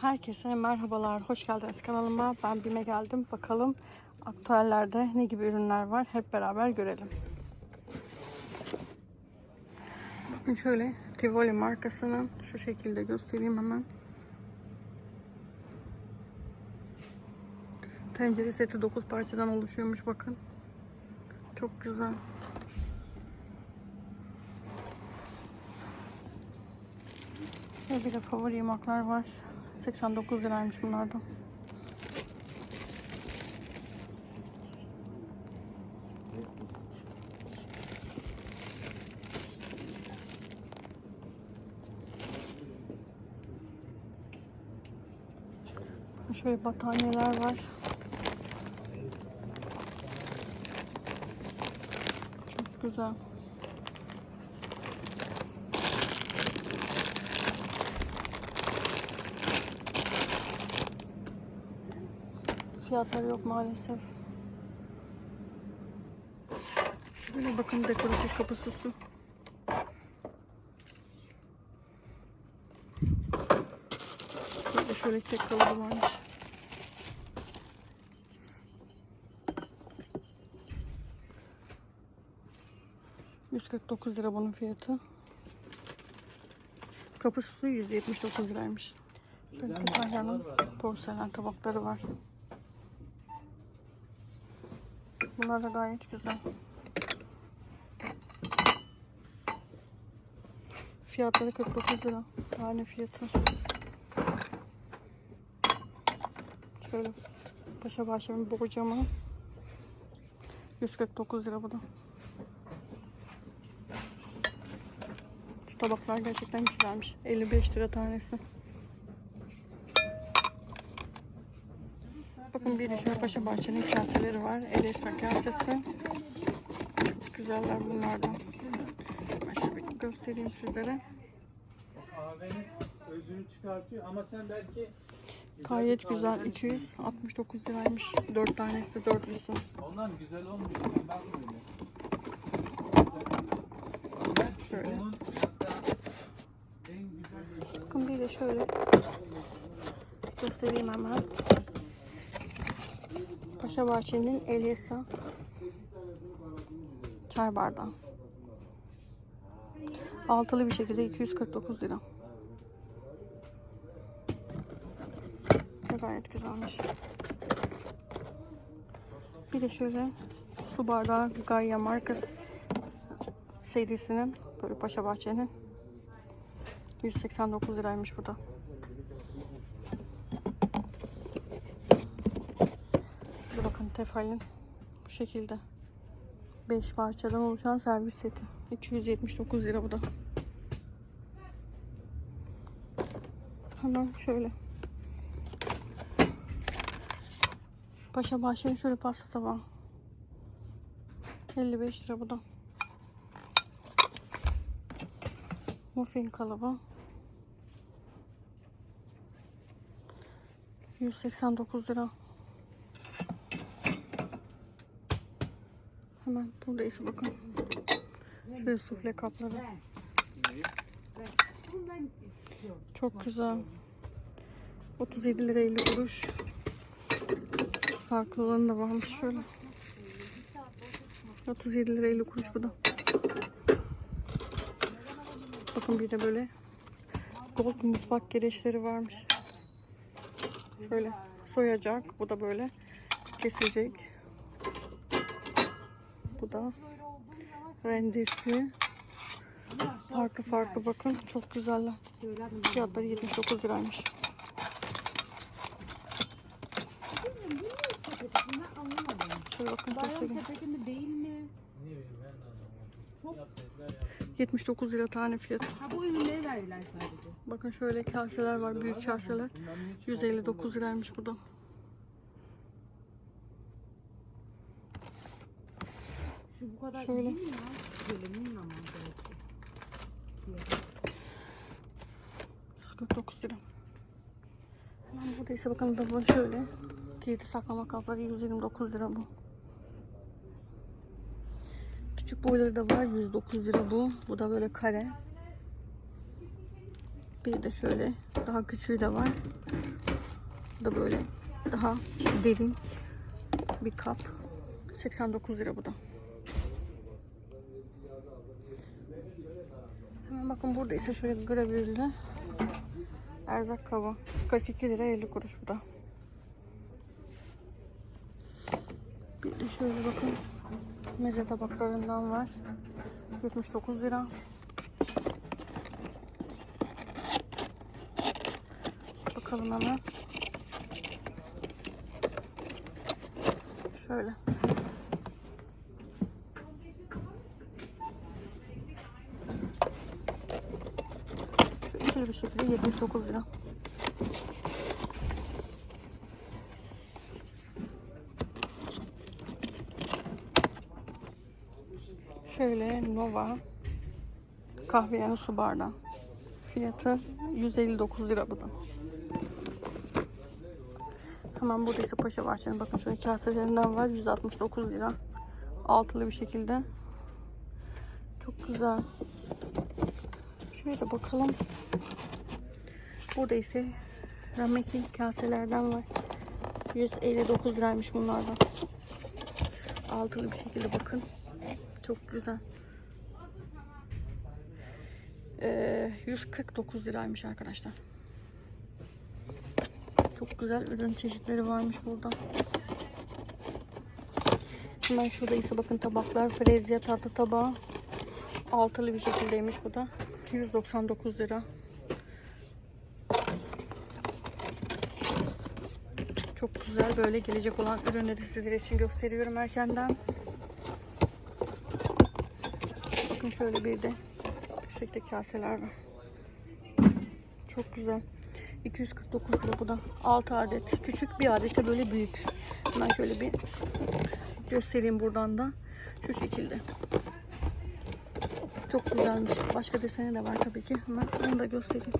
Herkese merhabalar, hoş geldiniz kanalıma. Ben BİM'e geldim. Bakalım aktüellerde ne gibi ürünler var hep beraber görelim. Bakın şöyle Tivoli markasının şu şekilde göstereyim hemen. Tencere seti 9 parçadan oluşuyormuş bakın. Çok güzel. Ve bir de favori yemaklar var. 89 liraymış bunlardan. Şöyle battaniyeler var. Çok güzel. Fiyatları yok maalesef. Böyle bakın dekoratif kapı süsü. Böyle şöyle kek kalıbı varmış. ...149 lira bunun fiyatı. Kapı süsü 179 liraymış. Kütahya'nın porselen tabakları var. Bunlar da gayet güzel. Fiyatları 49 lira. Tane fiyatı. Şöyle Paşa Bahçe'nin borcamı. 149 lira bu da. Şu tabaklar gerçekten güzelmiş. 55 lira tanesi. Bakın bir de şöyle Paşa Bahçe'nin kaseleri var. Elesa kasesi. Çok güzeller bunlardan. Şöyle bir göstereyim sizlere. Kahvenin özünü çıkartıyor ama sen belki Gayet güzel. kahveden 269 liraymış. 4 tanesi, dörtlüsü. Ondan güzel olmuyor. Ben böyle. Şöyle. Bakın bir de şöyle göstereyim hemen. Paşa Bahçe'nin Elisa çay bardağı. Altılı bir şekilde 249 lira. Gayet güzelmiş. Bir de şöyle su bardağı Gaia markası serisinin böyle Paşa Bahçe'nin 189 liraymış bu da. Bir bakın Tefal'in bu şekilde 5 parçadan oluşan servis seti. 279 lira bu da. Hemen şöyle. Paşa Bahçe'nin şöyle pasta tabağı. 55 lira bu da. Muffin kalıbı. 189 lira. Hemen buradayız bakın. Şöyle sufle kapları. Çok güzel. 37 lira 50 kuruş. Farklı olanı da varmış şöyle. 37 lira 50 kuruş bu da. Bakın bir de böyle gold mutfak gereçleri varmış. Şöyle soyacak. Bu da böyle kesilecek. Da rendesi. Farklı farklı bakın. Çok güzeller. Fiyatları 79 liraymış. Şöyle bakın göstereyim. Değil mi? ne bileyim ben de anlamadım. Yap dediler ya. 79 lira tane fiyatı. Ha bu ürünleri verdiler sadece. Bakın şöyle kaseler var. Büyük kaseler. Bundan hiç 159 liraymış bu da. Şu bu kadar Şöyle. iyi mi ya? Bölümün ama belki. 149 lira. Hemen buradaysa bakın da şöyle. Kilidi saklama kapları 129 lira bu. Küçük boyları da var 109 lira bu. Bu da böyle kare. Bir de şöyle daha küçüğü de var. Bu da böyle daha derin bir kap. 89 lira bu da. Bakın burada ise şöyle gravürlü erzak kaba. 42 lira 50 kuruş bu da. Bir de şöyle bakın meze tabaklarından var. 79 lira. Bakalım hemen. Şöyle. İkili bir şekilde 79 lira. Şöyle Nova kahve yani su bardağı. Fiyatı 159 lira bu da. Hemen burada ise paşa var. Şimdi bakın şöyle kaselerinden var. 169 lira. Altılı bir şekilde. Çok güzel. Şöyle bakalım. Burada ise Rameki kaselerden var. 159 liraymış bunlardan. Altılı bir şekilde bakın. Çok güzel. Ee, 149 liraymış arkadaşlar. Çok güzel ürün çeşitleri varmış burada. Hemen şurada ise bakın tabaklar. Frezya tatlı tabağı. Altılı bir şekildeymiş bu da. 199 lira. Çok güzel böyle gelecek olan ürünleri sizler için gösteriyorum erkenden. Bakın şöyle bir de şekilde kaseler var. Çok güzel. 249 lira bu da. 6 adet. Küçük bir adet de böyle büyük. Hemen şöyle bir göstereyim buradan da. Şu şekilde. Çok güzelmiş. Başka deseni de var tabii ki. Hemen onu da göstereyim.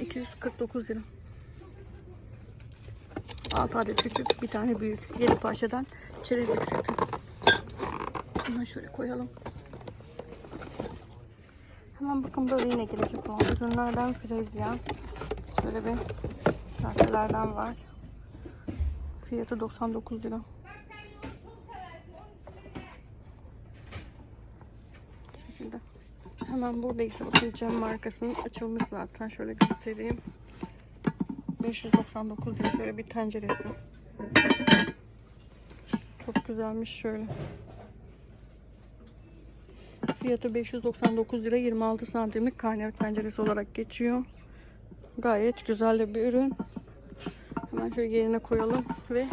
249 lira. 6 adet küçük, bir tane büyük. 7 parçadan çerezlik seti. Hemen şöyle koyalım. Hemen bakın böyle yine gelecek olan ürünlerden frezya. Şöyle bir kaselerden var. Fiyatı 99 lira. Bu şekilde. Hemen buradaysa bakın cam markasının açılmış zaten. Şöyle göstereyim. 599 lira böyle bir tenceresi. Çok güzelmiş şöyle. Fiyatı 599 lira 26 santimlik kaynak tenceresi olarak geçiyor. Gayet güzel de bir ürün. Hemen şöyle yerine koyalım ve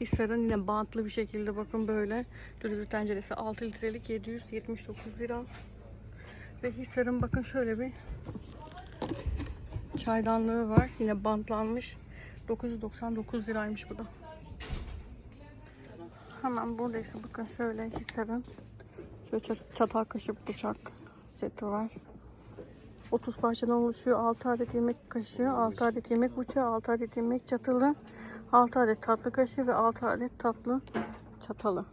Hisar'ın yine bantlı bir şekilde bakın böyle düdüklü tenceresi 6 litrelik 779 lira. Ve Hisar'ın bakın şöyle bir çaydanlığı var. Yine bantlanmış. 999 liraymış bu da. Hemen buradaysa bakın şöyle Hisar'ın Şöyle çat- çatal kaşık bıçak seti var. 30 parçadan oluşuyor. 6 adet yemek kaşığı, 6 adet yemek bıçağı, 6 adet yemek çatalı, 6 adet tatlı kaşığı ve 6 adet tatlı çatalı.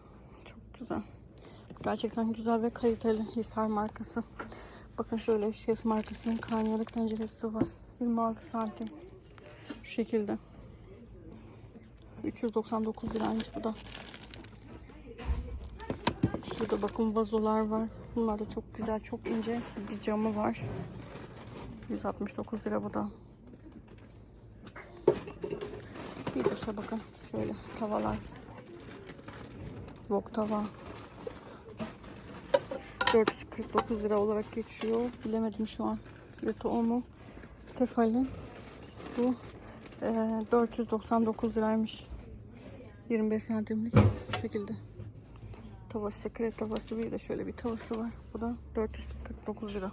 Çok güzel. Gerçekten güzel ve kaliteli Hisar markası. Bakın şöyle Şes markasının karnıyarık tenceresi var. 26 santim. Şu şekilde. 399 liraymış bu da. Şurada bakın vazolar var. Bunlar da çok güzel, çok ince bir camı var. 169 lira bu da. Bir de şuna bakın. Şöyle tavalar. Wok tava. 449 lira olarak geçiyor. Bilemedim şu an. Fiyatı o mu? Tefal'in. Bu e, 499 liraymış. 25 santimlik şekilde tavası, kare tavası bir de şöyle bir tavası var. Bu da 449 lira.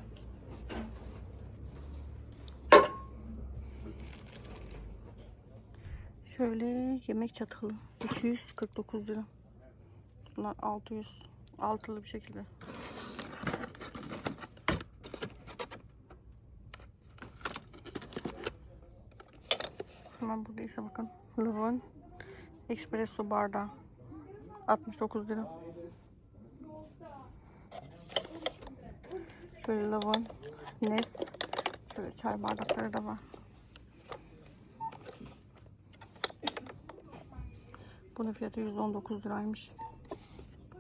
Şöyle yemek çatalı 249 lira. Bunlar 600 altılı bir şekilde. Hemen buradaysa bakın. Lavın espresso bardağı 69 lira. Şöyle lavın, nes, şöyle çay bardakları da var. Bunun fiyatı 119 liraymış.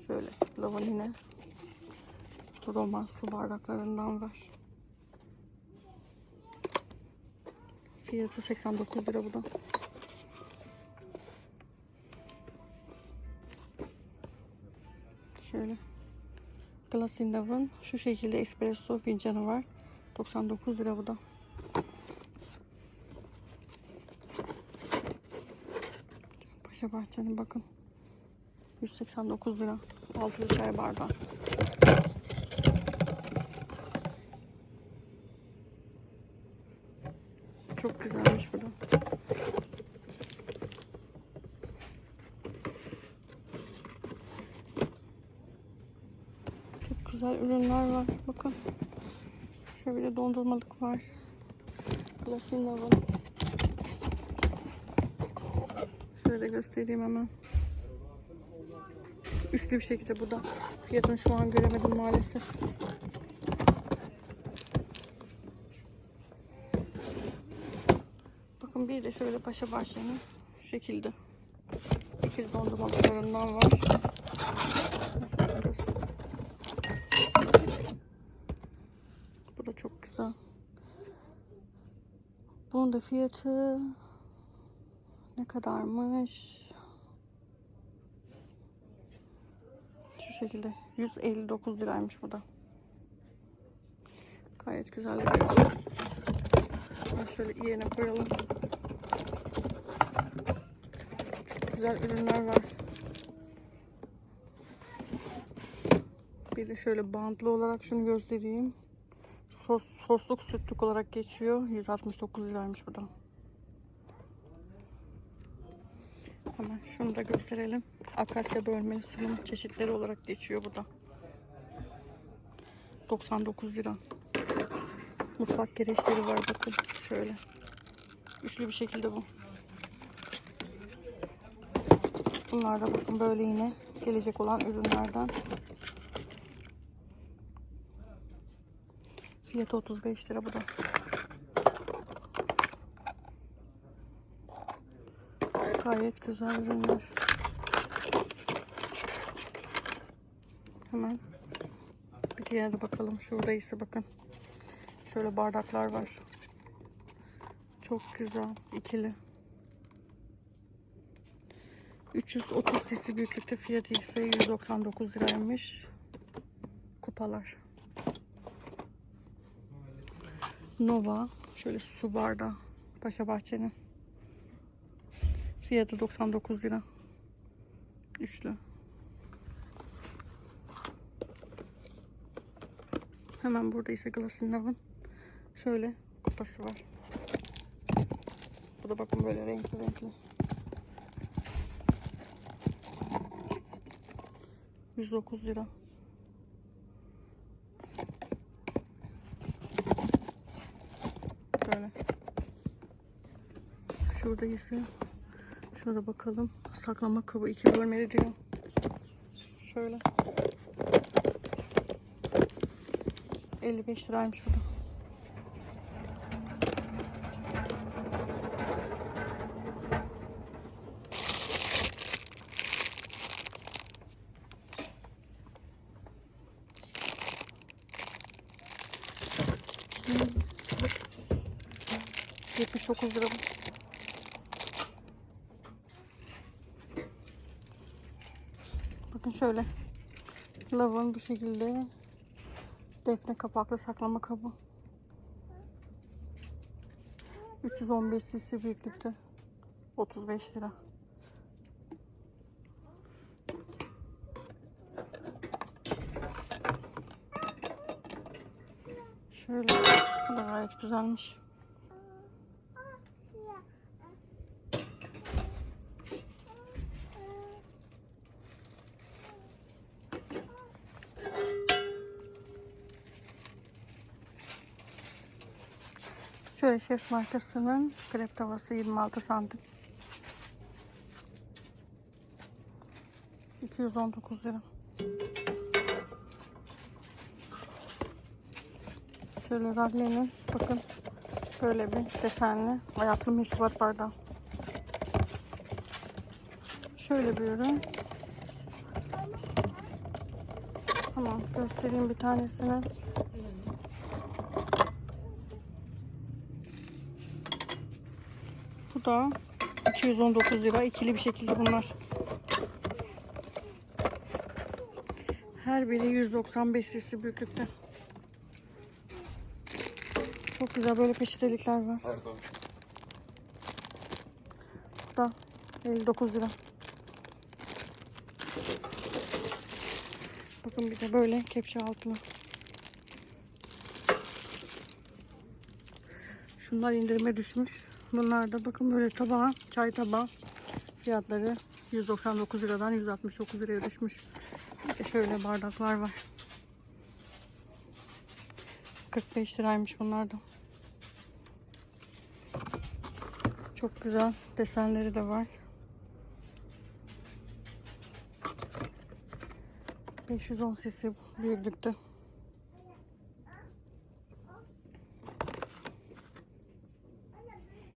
Şöyle lavın yine Roma su bardaklarından var. Fiyatı 89 lira bu da. Şöyle. Glass in Love'ın şu şekilde espresso fincanı var. 99 lira bu da. Paşa Bahçe'nin bakın. 189 lira. Altılı çay bardağı. Çok da. Çok güzel ürünler var. Bakın. Şöyle dondurmalık var. Glasin var. Şöyle göstereyim hemen. Üstlü bir şekilde bu da. Fiyatını şu an göremedim maalesef. Bir de şöyle Paşa Bahçe'nin şu şekilde. İkili dondurmalıklarından var. Bu da çok güzel. Bunun da fiyatı ne kadarmış? Şu şekilde 159 liraymış bu da. Gayet güzel. bir Ben şöyle yerine koyalım. Çok güzel ürünler var. Bir de şöyle bantlı olarak şunu göstereyim. Sos, sosluk sütlük olarak geçiyor. 169 liraymış bu. Hemen şunu da gösterelim. Akasya bölmeli sunum çeşitleri olarak geçiyor bu da. 99 lira. Mutfak gereçleri var bakın. Şöyle. Üçlü bir şekilde bu. Bunlar da bakın böyle yine gelecek olan ürünlerden. Fiyatı 35 lira bu da. Gayet güzel ürünler. Hemen bir diğer bakalım. Şurada ise bakın. Şöyle bardaklar var. Çok güzel. ikili. 330 cc büyüklükte fiyatı ise 199 liraymış. Kupalar. Nova. Şöyle su bardağı. Paşa Bahçe'nin. Fiyatı 99 lira. Üçlü. Hemen burada ise Glass'ın Love'ın şöyle kupası var. Bu da bakın böyle renkli renkli. 109 lira. Böyle. Şurada ise şurada bakalım. Saklama kabı iki bölmeli diyor. Şöyle. 55 liraymış bu da. 79 lira. Bakın şöyle. Lavın bu şekilde defne kapaklı saklama kabı. 315 cc büyüklükte. 35 lira. Şöyle. Bu da gayet güzelmiş. Şef markasının krep tavası 26 santim. 219 lira. Şöyle Rahmi'nin bakın böyle bir desenli ayaklı meşrubat bardağı. Şöyle bir ürün. Tamam göstereyim bir tanesini. Bu da 219 lira. ikili bir şekilde bunlar. Her biri 195 cc büyüklükte. Çok güzel böyle peçetelikler var. Bu da 59 lira. Bakın bir de böyle kepçe altılı. Şunlar indirime düşmüş. Bunlar da bakın böyle tabağı, çay tabağı. Fiyatları 199 liradan 169 liraya düşmüş. Şöyle bardaklar var. 45 liraymış bunlar da. Çok güzel desenleri de var. 510 cc büyüklükte.